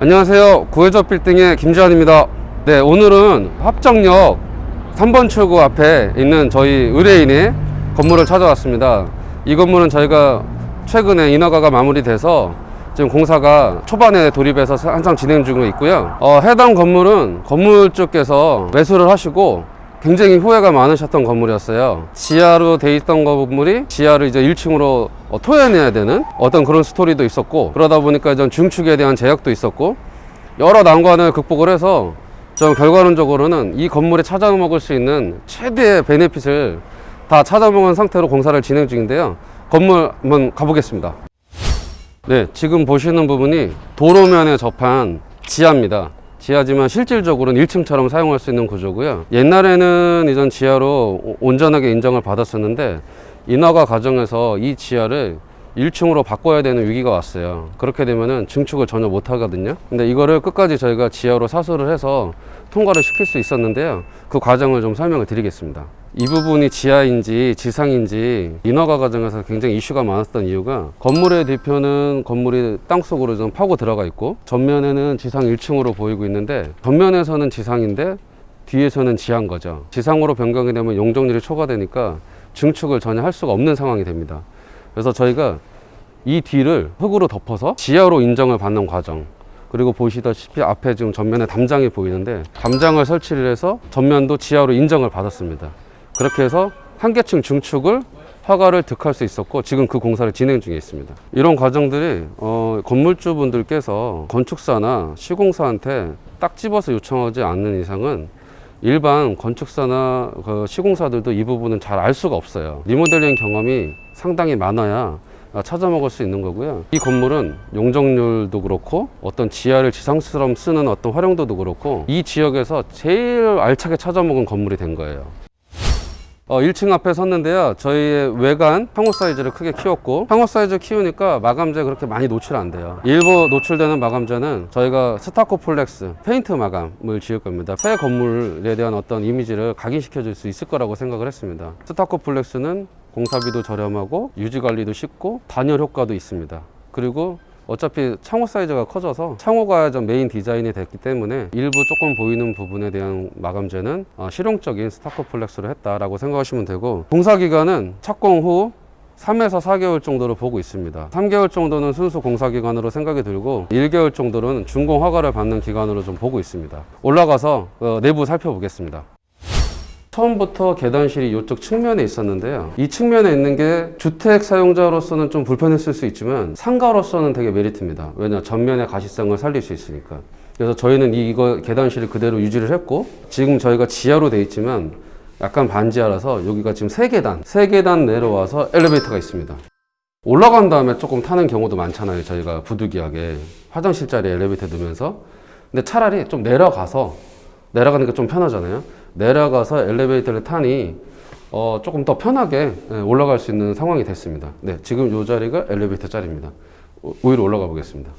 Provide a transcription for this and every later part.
안녕하세요. 구해적 빌딩의 김지환입니다. 네, 오늘은 합정역 3번 출구 앞에 있는 저희 의뢰인의 건물을 찾아왔습니다. 이 건물은 저희가 최근에 인허가가 마무리돼서 지금 공사가 초반에 돌입해서 한창 진행 중에 있고요. 어, 해당 건물은 건물주께서 매수를 하시고 굉장히 후회가 많으셨던 건물이었어요. 지하로 돼 있던 건물이 지하를 이제 1층으로 어, 토해내야 되는 어떤 그런 스토리도 있었고 그러다 보니까 좀 중축에 대한 제약도 있었고 여러 난관을 극복을 해서 좀 결과론적으로는 이 건물에 찾아먹을 수 있는 최대의 베네핏을 다 찾아먹은 상태로 공사를 진행 중인데요. 건물 한번 가보겠습니다. 네, 지금 보시는 부분이 도로면에 접한 지하입니다. 지하지만 실질적으로는 1층처럼 사용할 수 있는 구조고요. 옛날에는 이전 지하로 오- 온전하게 인정을 받았었는데 인허가 과정에서 이 지하를 1층으로 바꿔야 되는 위기가 왔어요. 그렇게 되면은 증축을 전혀 못 하거든요. 근데 이거를 끝까지 저희가 지하로 사수를 해서 통과를 시킬 수 있었는데요. 그 과정을 좀 설명을 드리겠습니다. 이 부분이 지하인지 지상인지 인허가 과정에서 굉장히 이슈가 많았던 이유가 건물의 뒤편은 건물이 땅속으로 좀 파고 들어가 있고 전면에는 지상 1층으로 보이고 있는데 전면에서는 지상인데 뒤에서는 지하인 거죠. 지상으로 변경이 되면 용적률이 초과되니까 증축을 전혀 할 수가 없는 상황이 됩니다. 그래서 저희가 이 뒤를 흙으로 덮어서 지하로 인정을 받는 과정 그리고 보시다시피 앞에 지금 전면에 담장이 보이는데 담장을 설치를 해서 전면도 지하로 인정을 받았습니다. 그렇게 해서 한계층 증축을 허가를 득할 수 있었고 지금 그 공사를 진행 중에 있습니다. 이런 과정들이 어, 건물주분들께서 건축사나 시공사한테 딱 집어서 요청하지 않는 이상은 일반 건축사나 그 시공사들도 이 부분은 잘 알 수가 없어요. 리모델링 경험이 상당히 많아야 찾아먹을 수 있는 거고요. 이 건물은 용적률도 그렇고 어떤 지하를 지상처럼 쓰는 어떤 활용도도 그렇고 이 지역에서 제일 알차게 찾아먹은 건물이 된 거예요. 어, 1층 앞에 섰는데요. 저희의 외관 창호 사이즈를 크게 키웠고 창호 사이즈 키우니까 마감재 그렇게 많이 노출 안 돼요. 일부 노출되는 마감재는 저희가 스타코 플렉스 페인트 마감을 지을 겁니다. 새 건물에 대한 어떤 이미지를 각인시켜 줄 수 있을 거라고 생각을 했습니다. 스타코 플렉스는 공사비도 저렴하고 유지 관리도 쉽고 단열 효과도 있습니다. 그리고 어차피 창호 사이즈가 커져서 창호가 좀 메인 디자인이 됐기 때문에 일부 조금 보이는 부분에 대한 마감재는 어, 실용적인 스타코플렉스로 했다라고 생각하시면 되고 공사 기간은 착공 후 3에서 4개월 정도로 보고 있습니다. 3개월 정도는 순수 공사 기간으로 생각이 들고 1개월 정도는 준공 허가를 받는 기간으로 좀 보고 있습니다. 올라가서 어, 내부 살펴보겠습니다. 처음부터 계단실이 이쪽 측면에 있었는데요. 이 측면에 있는 게 주택 사용자로서는 좀 불편했을 수 있지만 상가로서는 되게 메리트입니다. 왜냐 전면의 가시성을 살릴 수 있으니까. 그래서 저희는 이- 이거 계단실을 그대로 유지를 했고 지금 저희가 지하로 돼 있지만 약간 반지하라서 여기가 지금 세 계단, 세 계단 내려와서 엘리베이터가 있습니다. 올라간 다음에 조금 타는 경우도 많잖아요. 저희가 부득이하게 화장실 자리에 엘리베이터 넣으면서. 근데 차라리 좀 내려가서 내려가니까 좀 편하잖아요. 내려가서 엘리베이터를 타니 어, 조금 더 편하게 예, 올라갈 수 있는 상황이 됐습니다. 네, 지금 이 자리가 엘리베이터 자리입니다. 오- 오히려 올라가 보겠습니다.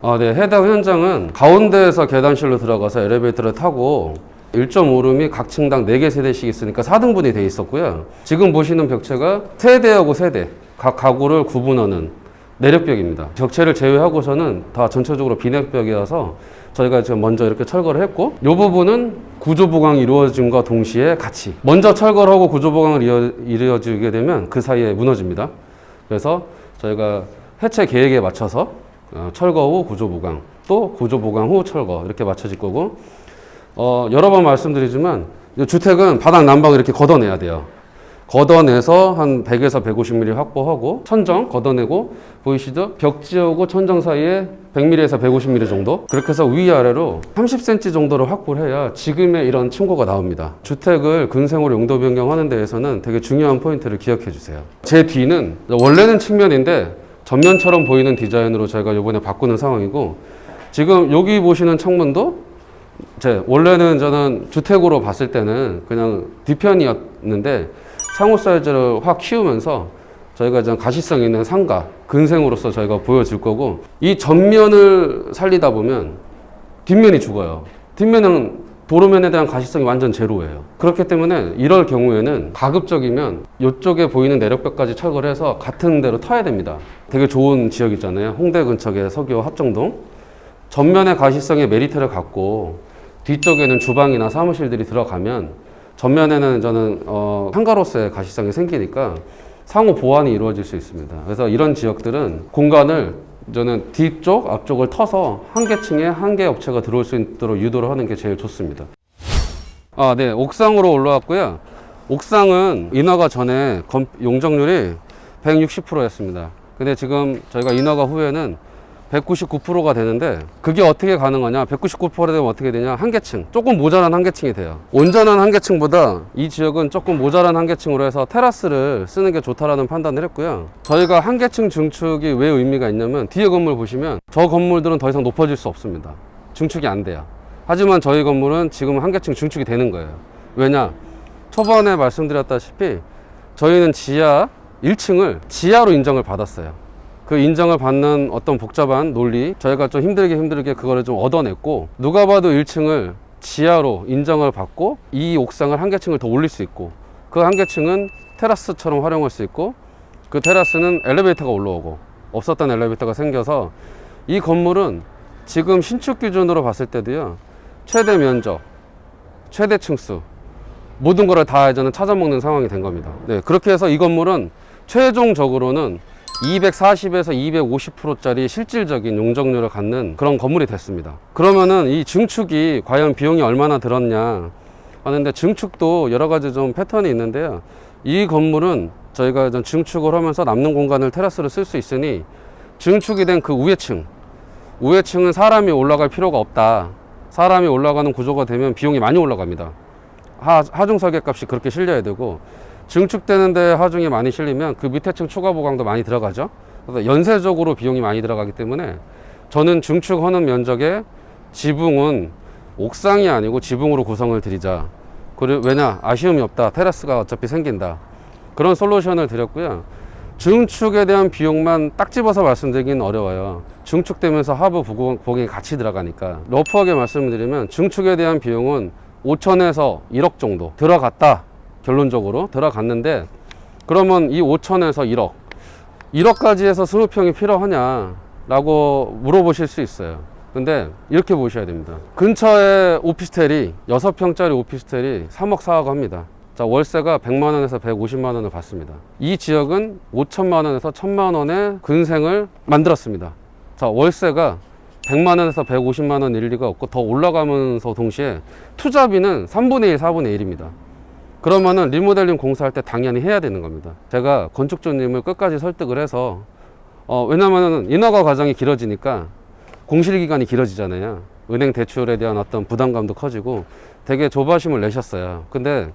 아, 네. 해당 현장은 가운데에서 계단실로 들어가서 엘리베이터를 타고 1.5룸이 각 층당 4개 세대씩 있으니까 4등분이 돼 있었고요. 지금 보시는 벽체가 세대하고 세대, 각 가구를 구분하는 내력벽입니다. 벽체를 제외하고서는 다 전체적으로 비내벽이라서 저희가 지금 먼저 이렇게 철거를 했고 이 부분은 구조 보강이 이루어짐과 동시에 같이 먼저 철거를 하고 구조 보강을 이루어지게 되면 그 사이에 무너집니다. 그래서 저희가 해체 계획에 맞춰서 어, 철거 후 구조 보강 또 구조 보강 후 철거 이렇게 맞춰질 거고 어, 여러 번 말씀드리지만 이 주택은 바닥 난방을 이렇게 걷어내야 돼요. 걷어내서 한 100에서 150mm 확보하고 천정 걷어내고 보이시죠? 벽지하고 천정 사이에 100mm에서 150mm 정도 그렇게 해서 위아래로 30cm 정도를 확보를 해야 지금의 이런 층고가 나옵니다. 주택을 근생으로 용도 변경하는 데에서는 되게 중요한 포인트를 기억해 주세요. 제 뒤는 원래는 측면인데 전면처럼 보이는 디자인으로 저희가 이번에 바꾸는 상황이고 지금 여기 보시는 창문도 제 원래는 저는 주택으로 봤을 때는 그냥 뒤편이었는데 창호 사이즈를 확 키우면서 저희가 좀 가시성 있는 상가 근생으로서 저희가 보여줄 거고 이 전면을 살리다 보면 뒷면이 죽어요. 뒷면은 도로면에 대한 가시성이 완전 제로예요. 그렇기 때문에 이럴 경우에는 가급적이면 이쪽에 보이는 내력벽까지 철거를 해서 같은 데로 터야 됩니다. 되게 좋은 지역이잖아요. 홍대 근처의 서교 합정동. 전면에 가시성의 메리트를 갖고 뒤쪽에는 주방이나 사무실들이 들어가면 전면에는 저는 어, 한가로서의 가시성이 생기니까 상호 보완이 이루어질 수 있습니다. 그래서 이런 지역들은 공간을 저는 뒤쪽, 앞쪽을 터서 한 개 층에 한 개 업체가 들어올 수 있도록 유도를 하는 게 제일 좋습니다. 아, 네. 옥상으로 올라왔고요. 옥상은 인허가 전에 검- 용적률이 160%였습니다. 근데 지금 저희가 인허가 후에는 199%가 되는데 그게 어떻게 가능하냐? 199% 되면 어떻게 되냐? 한계층. 조금 모자란 한계층이 돼요. 온전한 한계층보다 이 지역은 조금 모자란 한계층으로 해서 테라스를 쓰는 게 좋다라는 판단을 했고요. 저희가 한계층 증축이 왜 의미가 있냐면 뒤에 건물 보시면 저 건물들은 더 이상 높아질 수 없습니다. 증축이 안 돼요. 하지만 저희 건물은 지금 한계층 증축이 되는 거예요. 왜냐? 초반에 말씀드렸다시피 저희는 지하 1층을 지하로 인정을 받았어요. 그 인정을 받는 어떤 복잡한 논리, 저희가 좀 힘들게 힘들게 그거를 좀 얻어냈고, 누가 봐도 1층을 지하로 인정을 받고, 이 옥상을 한 개층을 더 올릴 수 있고, 그 한 개층은 테라스처럼 활용할 수 있고, 그 테라스는 엘리베이터가 올라오고, 없었던 엘리베이터가 생겨서, 이 건물은 지금 신축 기준으로 봤을 때도요, 최대 면적, 최대 층수, 모든 거를 다 저는 찾아먹는 상황이 된 겁니다. 네, 그렇게 해서 이 건물은 최종적으로는 240에서 250%짜리 실질적인 용적률을 갖는 그런 건물이 됐습니다. 그러면은 이 증축이 과연 비용이 얼마나 들었냐 하는데 증축도 여러 가지 좀 패턴이 있는데요. 이 건물은 저희가 좀 증축을 하면서 남는 공간을 테라스로 쓸수 있으니 증축이 된 그 우회층, 우회층은 사람이 올라갈 필요가 없다. 사람이 올라가는 구조가 되면 비용이 많이 올라갑니다. 하, 하중 설계 값이 그렇게 실려야 되고 증축되는데 하중이 많이 실리면 그 밑에 층 추가 보강도 많이 들어가죠. 그래서 연쇄적으로 비용이 많이 들어가기 때문에 저는 증축하는 면적의 지붕은 옥상이 아니고 지붕으로 구성을 드리자. 그리고 왜냐 아쉬움이 없다. 테라스가 어차피 생긴다. 그런 솔루션을 드렸고요. 증축에 대한 비용만 딱 집어서 말씀드리긴 어려워요. 증축되면서 하부 보강이 같이 들어가니까 러프하게 말씀드리면 증축에 대한 비용은 5천에서 1억 정도 들어갔다. 결론적으로 들어갔는데 그러면 이 5천에서 1억 1억까지 해서 20평이 필요하냐 라고 물어보실 수 있어요. 근데 이렇게 보셔야 됩니다. 근처에 오피스텔이 6평짜리 오피스텔이 3억 4억 합니다. 자, 월세가 100만 원에서 150만 원을 받습니다. 이 지역은 5천만 원에서 1000만 원의 근생을 만들었습니다. 자, 월세가 100만 원에서 150만 원 일 리가 없고 더 올라가면서 동시에 투자비는 3분의 1, 4분의 1입니다. 그러면은 리모델링 공사할 때 당연히 해야 되는 겁니다. 제가 건축주님을 끝까지 설득을 해서 어, 왜냐면은 인허가 과정이 길어지니까 공실 기간이 길어지잖아요. 은행 대출에 대한 어떤 부담감도 커지고 되게 조바심을 내셨어요. 근데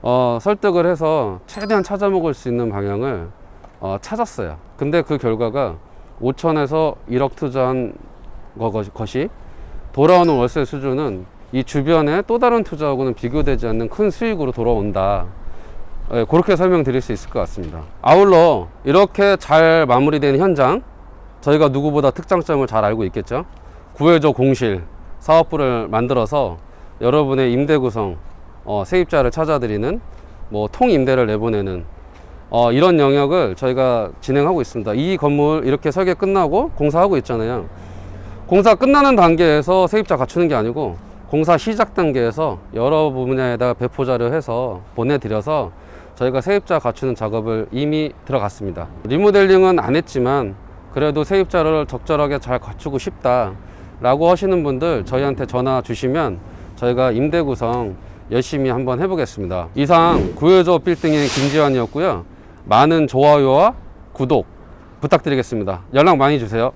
어, 설득을 해서 최대한 찾아먹을 수 있는 방향을 어, 찾았어요. 근데 그 결과가 5천에서 1억 투자한 거- 것이 돌아오는 월세 수준은 이 주변의 또 다른 투자하고는 비교되지 않는 큰 수익으로 돌아온다. 예, 그렇게 설명드릴 수 있을 것 같습니다. 아울러 이렇게 잘 마무리된 현장, 저희가 누구보다 특장점을 잘 알고 있겠죠. 구해조 공실 사업부를 만들어서 여러분의 임대 구성, 어, 세입자를 찾아드리는 뭐 통임대를 내보내는 어, 이런 영역을 저희가 진행하고 있습니다. 이 건물 이렇게 설계 끝나고 공사하고 있잖아요. 공사 끝나는 단계에서 세입자 갖추는 게 아니고 공사 시작 단계에서 여러 분야에다 배포자를 해서 보내드려서 저희가 세입자 갖추는 작업을 이미 들어갔습니다. 리모델링은 안 했지만 그래도 세입자를 적절하게 잘 갖추고 싶다 라고 하시는 분들 저희한테 전화 주시면 저희가 임대 구성 열심히 한번 해보겠습니다. 이상 구해조 빌딩의 김지환이었고요. 많은 좋아요와 구독 부탁드리겠습니다. 연락 많이 주세요.